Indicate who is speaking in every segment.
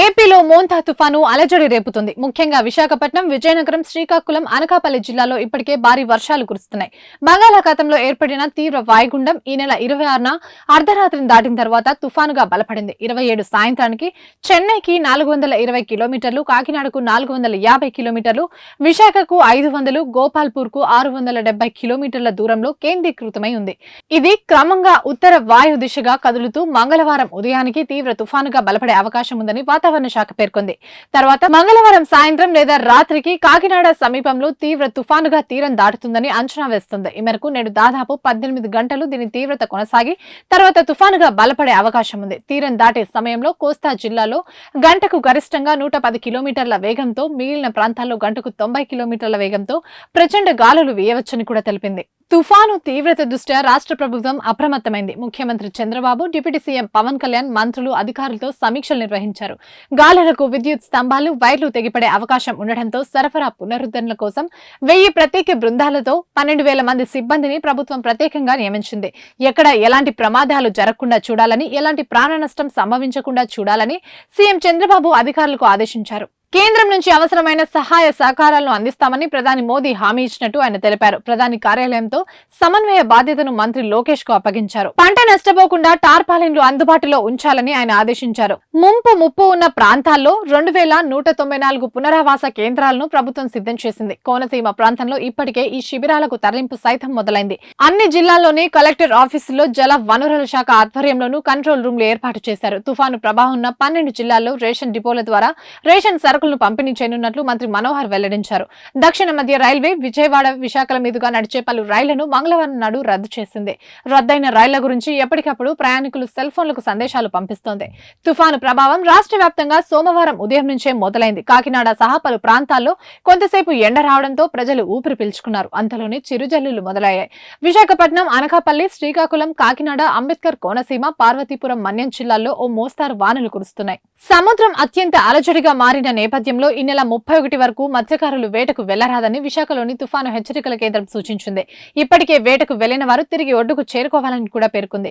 Speaker 1: ఏపీలో మోంతా తుఫాను అలజడి రేపుతుంది. ముఖ్యంగా విశాఖపట్నం విజయనగరం శ్రీకాకుళం అనకాపల్లి జిల్లాలో ఇప్పటికే భారీ వర్షాలు కురుస్తున్నాయి. బంగాళాఖాతంలో ఏర్పడిన తీవ్ర వాయుగుండం ఈ నెల ఇరవై ఆరున అర్ధరాత్రిని దాటిన తర్వాత తుఫానుగా బలపడింది. ఇరవై ఏడు సాయంత్రానికి చెన్నైకి నాలుగు వందల ఇరవై కిలోమీటర్లు కాకినాడకు నాలుగు వందల యాభై కిలోమీటర్లు విశాఖకు ఐదు వందలు గోపాల్పూర్కు ఆరు వందల డెబ్బై కిలోమీటర్ల దూరంలో కేంద్రీకృతమై ఉంది. ఇది క్రమంగా ఉత్తర వాయు దిశగా కదులుతూ మంగళవారం ఉదయానికి తీవ్ర తుఫానుగా బలపడే అవకాశం ఉందని వాతావరణ శాఖ పేర్కొంది. తర్వాత మంగళవారం సాయంత్రం లేదా రాత్రికి కాకినాడ సమీపంలో తీవ్ర తుఫానుగా తీరం దాటుతుందని అంచనా వేస్తుంది. ఈ మేరకు నేడు దాదాపు పద్దెనిమిది గంటలు దీని తీవ్రత కొనసాగి తర్వాత తుఫానుగా బలపడే అవకాశం ఉంది. తీరం దాటే సమయంలో కోస్తా జిల్లాలో గంటకు గరిష్టంగా నూట పది కిలోమీటర్ల వేగంతో మిగిలిన ప్రాంతాల్లో గంటకు తొంభై కిలోమీటర్ల వేగంతో ప్రచండ గాలులు వేయవచ్చని కూడా తెలిపింది. తుఫాను తీవ్రత దృష్ట్యా రాష్ట్ర ప్రభుత్వం అప్రమత్తమైంది. ముఖ్యమంత్రి చంద్రబాబు డిప్యూటీ సీఎం పవన్ కళ్యాణ్ మంత్రులు అధికారులతో సమీక్షలు నిర్వహించారు. గాలులకు విద్యుత్ స్తంభాలు వైర్లు తెగిపడే అవకాశం ఉండటంతో సరఫరా పునరుద్ధరణ కోసం వెయ్యి ప్రత్యేక బృందాలతో పన్నెండు వేల మంది సిబ్బందిని ప్రభుత్వం ప్రత్యేకంగా నియమించింది. ఎక్కడ ఎలాంటి ప్రమాదాలు జరగకుండా చూడాలని ఎలాంటి ప్రాణ నష్టం సంభవించకుండా చూడాలని సీఎం చంద్రబాబు అధికారులకు ఆదేశించారు. కేంద్రం నుంచి అవసరమైన సహాయ సహకారాలను అందిస్తామని ప్రధాని మోదీ హామీ ఇచ్చినట్టు ఆయన తెలిపారు. ప్రధాని కార్యాలయంతో సమన్వయ బాధ్యతను మంత్రి లోకేష్కు అప్పగించారు. పంట నష్టపోకుండా టార్పాలిన్లు అందుబాటులో ఉంచాలని ఆయన ఆదేశించారు. ముంపు ముప్పు ఉన్న ప్రాంతాల్లో రెండు వేల నూట తొంభై నాలుగు పునరావాస కేంద్రాలను ప్రభుత్వం సిద్ధం చేసింది. కోనసీమ ప్రాంతంలో ఇప్పటికే ఈ శిబిరాలకు తరలింపు సైతం మొదలైంది. అన్ని జిల్లాల్లోని కలెక్టర్ ఆఫీసుల్లో జల వనరుల శాఖ ఆధ్వర్యంలోనూ కంట్రోల్ రూమ్లు ఏర్పాటు చేశారు. తుఫాను ప్రభావం ఉన్న పన్నెండు జిల్లాల్లో రేషన్ డిపోల ద్వారా రేషన్ సరుకులను పంపిణీ చేయనున్నట్లు మంత్రి మనోహర్ వెల్లడించారు. దక్షిణ మధ్య రైల్వే విజయవాడ విశాఖల మీదుగా నడిచే పలు రైళ్ళను మంగళవారం నాడు రద్దు చేసింది. రద్దయిన రైళ్ళ గురించి ఎప్పటికప్పుడు ప్రయాణికులు సెల్ ఫోన్లకు సందేశాలు పంపిస్తోంది. తుఫాను ప్రభావం రాష్ట్ర వ్యాప్తంగా సోమవారం ఉదయం నుంచే మొదలైంది. కాకినాడ సహా పలు ప్రాంతాల్లో కొంతసేపు ఎండ రావడంతో ప్రజలు ఊపిరి పీల్చుకున్నారు. అంతలోనే చిరుజల్లులు మొదలయ్యాయి. విశాఖపట్నం అనకాపల్లి శ్రీకాకుళం కాకినాడ అంబేద్కర్ కోనసీమ పార్వతీపురం మన్యం జిల్లాల్లో ఓ మోస్తారు వానలు కురుస్తున్నాయి. సముద్రం అత్యంత అలజడిగా మారిన నేపథ్యంలో ఈ నెల ముప్పై ఒకటి వరకు మత్స్యకారులు వేటకు వెళ్ళరాదని విశాఖలోని తుఫాను హెచ్చరికల కేంద్రం సూచించింది. ఇప్పటికే వేటకు వెళ్ళిన వారు తిరిగి ఒడ్డుకు చేరుకోవాలని కూడా పేర్కొంది.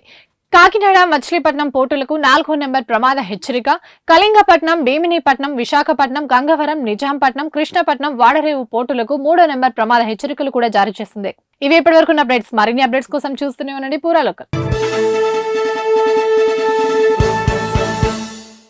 Speaker 1: కాకినాడ మచిలీపట్నం పోర్టులకు నాలుగో నెంబర్ ప్రమాద హెచ్చరిక. కళింగపట్నం భీమినీపట్నం విశాఖపట్నం గంగవరం నిజాంపట్నం కృష్ణపట్నం వాడరేవు పోర్టులకు మూడో నెంబర్ ప్రమాద హెచ్చరికలు కూడా జారీ చేసింది. ఇవి ఇప్పటివరకు అప్డేట్స్. మరిన్ని అప్డేట్స్ కోసం చూస్తూనే ఉండండి. పూరా లోకల్.